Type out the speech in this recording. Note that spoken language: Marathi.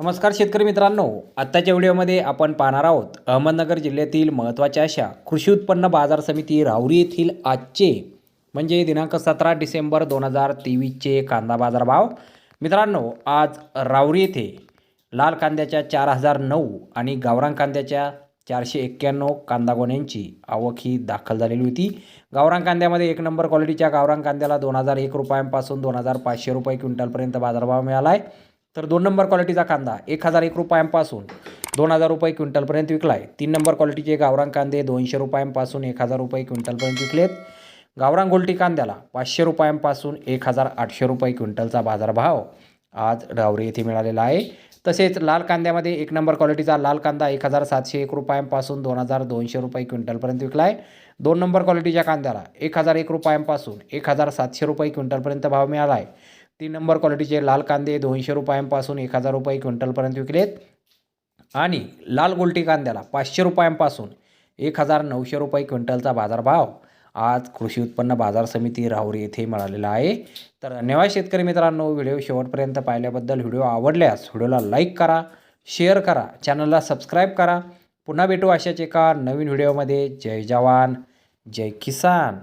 नमस्कार शेतकरी मित्रांनो आत्ताच्या व्हिडिओमध्ये आपण पाहणार आहोत अहमदनगर जिल्ह्यातील महत्त्वाच्या अशा कृषी उत्पन्न बाजार समिती राहुरी येथील आजचे म्हणजे दिनांक सतरा डिसेंबर दोन हजार तेवीसचे कांदा बाजार भाव मित्रांनो आज राहुरी येथे लाल कांद्याच्या चार हजार नऊ आणि गावरान कांद्याच्या चारशे एक्क्याण्णव कांदा गोण्यांची आवक ही दाखल झालेली होती. गावरान कांद्यामध्ये एक नंबर क्वालिटीच्या गावरान कांद्याला दोन हजार एक रुपयांपासून दोन हजार पाचशे रुपये क्विंटलपर्यंत बाजारभाव मिळाला आहे. तर दोन नंबर क्वालिटीचा कांदा एक हजार एक रुपयांपासून दोन हजार रुपये क्विंटलपर्यंत विकला आहे तीन नंबर क्वालिटीचे गावरान कांदे दोनशे रुपयांपासून एक हजार रुपये क्विंटलपर्यंत विकलेत. गावरान गोल्टी कांद्याला पाचशे रुपयांपासून एक हजार आठशे रुपये क्विंटलचा बाजारभाव आज डावरी येथे मिळालेला आहे. तसेच लाल कांद्यामध्ये एक नंबर क्वालिटीचा लाल कांदा एक हजार सातशे एक रुपयांपासून दोन हजार दोनशे रुपये क्विंटलपर्यंत विकला आहे दोन नंबर क्वालिटीच्या कांद्याला एक हजार एक रुपयांपासून एक हजार सातशे रुपये क्विंटलपर्यंत भाव मिळाला आहे तीन नंबर क्वालिटीचे लाल कांदे दोनशे रुपयांपासून एक हजार रुपये क्विंटलपर्यंत विकलेत. आणि लाल गोल्टी कांद्याला पाचशे रुपयांपासून एक हजार नऊशे रुपये क्विंटलचा बाजारभाव. आज कृषी उत्पन्न बाजार समिती राहुरी येथे मिळालेला आहे. तर धन्यवाद शेतकरी मित्रांनो व्हिडिओ शेवटपर्यंत पाहिल्याबद्दल व्हिडिओ आवडल्यास व्हिडिओला लाईक करा शेअर करा चॅनलला सबस्क्राईब करा. पुन्हा भेटू अशाच एका नवीन व्हिडिओमध्ये. जय जवान जय किसान.